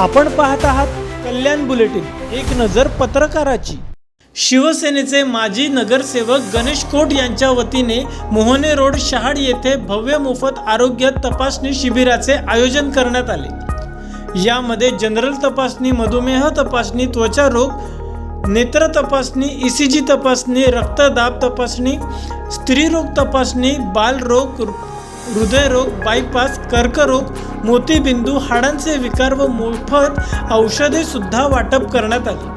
आपण पाहत आहात कल्याण बुलेटिन एक नजर पत्रकाराची. शिवसेनेचे माजी नगरसेवक गणेश कोट यांच्या वतीने मोहने रोड शहाड येथे भव्य मोफत आरोग्य तपासणी शिबिराचे आयोजन करण्यात आले. यामध्ये जनरल तपासणी मधुमेह तपासणी त्वचा रोग नेत्र तपासणी ई सी जी तपासणी रक्तदाब तपासणी स्त्रीरोग तपासणी बालरोग हृदयरोग बायपास कर्करोग मोतीबिंदू हाडांचे विकार व मोफत औषधे सुद्धा वाटप करण्यात आली.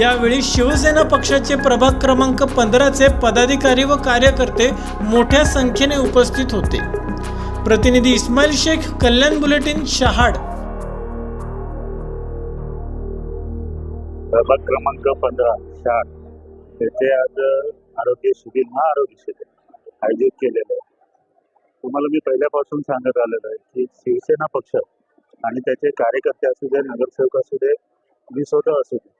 यावेळी शिवसेना पक्षाचे प्रभाग क्रमांक पंधराचे पदाधिकारी व कार्यकर्ते मोठ्या संख्येने उपस्थित होते. प्रतिनिधी इस्माईल शेख कल्याण बुलेटिन शहाड. प्रभाग क्रमांक पंधरा शहाड. येथे आज आरोग्य शिबिर महाआरोग्य शिबिर आयोजित केलेलं आहे. तुम्हाला मी पहिल्यापासून सांगत आलेलो आहे की शिवसेना पक्ष आणि त्याचे कार्यकर्ते असू दे नगरसेवक असू दे मी स्वतः असू दे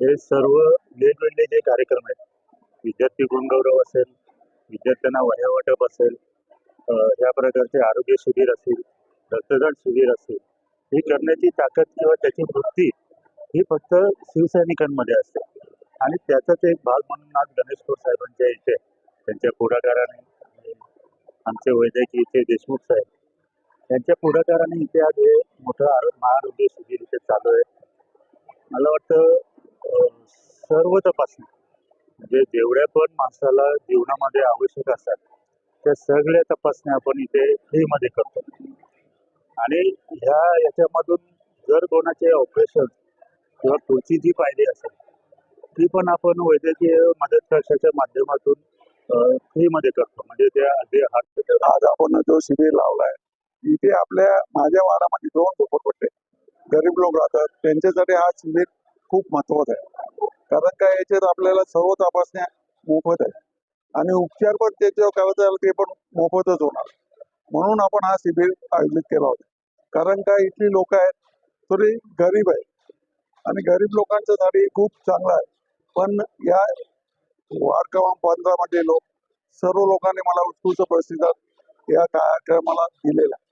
हे सर्व वेगवेगळे जे कार्यक्रम आहेत विद्यार्थी गुणगौरव असेल विद्यार्थ्यांना वह्या वाटप असेल या प्रकारचे आरोग्य शिबिर असेल रक्तदान शिबिर असेल ही करण्याची ताकद किंवा त्याची वृत्ती ही फक्त शिवसैनिकांमध्ये असते. आणि त्याचाच एक भाग म्हणून आज गणेश साहेबांच्या इथे त्यांच्या पुढाकाराने आमचे वैद्यकीय इथे देशमुख साहेब यांच्या पुढाकाराने इथे आज हे मोठं आरो महाआरोग्य शिबिर इथे चालू आहे. मला वाटतं सर्व तपासणी म्हणजे जेवढ्या पण माणसाला जीवनामध्ये आवश्यक असतात त्या सगळ्या तपासण्या आपण इथे फ्रीमध्ये करतो. आणि ह्या याच्यामधून जर कोणाचे ऑपरेशन किंवा पुढची जी पायरी असेल ती पण आपण वैद्यकीय मदत कक्षाच्या माध्यमातून फ्रीमध्ये करतो. म्हणजे त्या जे आज आपण जो शिबिर लावलाय इथे आपल्या माझ्या वाडामध्ये दोन झोपडपट्टे गरीब लोक राहतात. त्यांच्यासाठी हा शिबिर खूप महत्त्वाचा आहे. कारण काय याच्यात आपल्याला सर्व तपासण्या मोफत आहे आणि उपचार पण त्याच्यावर काय होतं ते पण मोफतच होणार. म्हणून आपण हा शिबिर आयोजित केला होता. कारण काय इथली लोक आहेत थोडी गरीब आहे आणि गरीब लोकांच्यासाठी खूप चांगलं आहे. पण या वारकाम क्रमांक लोक सर्व लोकांनी मला उत्कृष्ट प्रतिसाद या कार्यक्रमाला दिलेला आहे.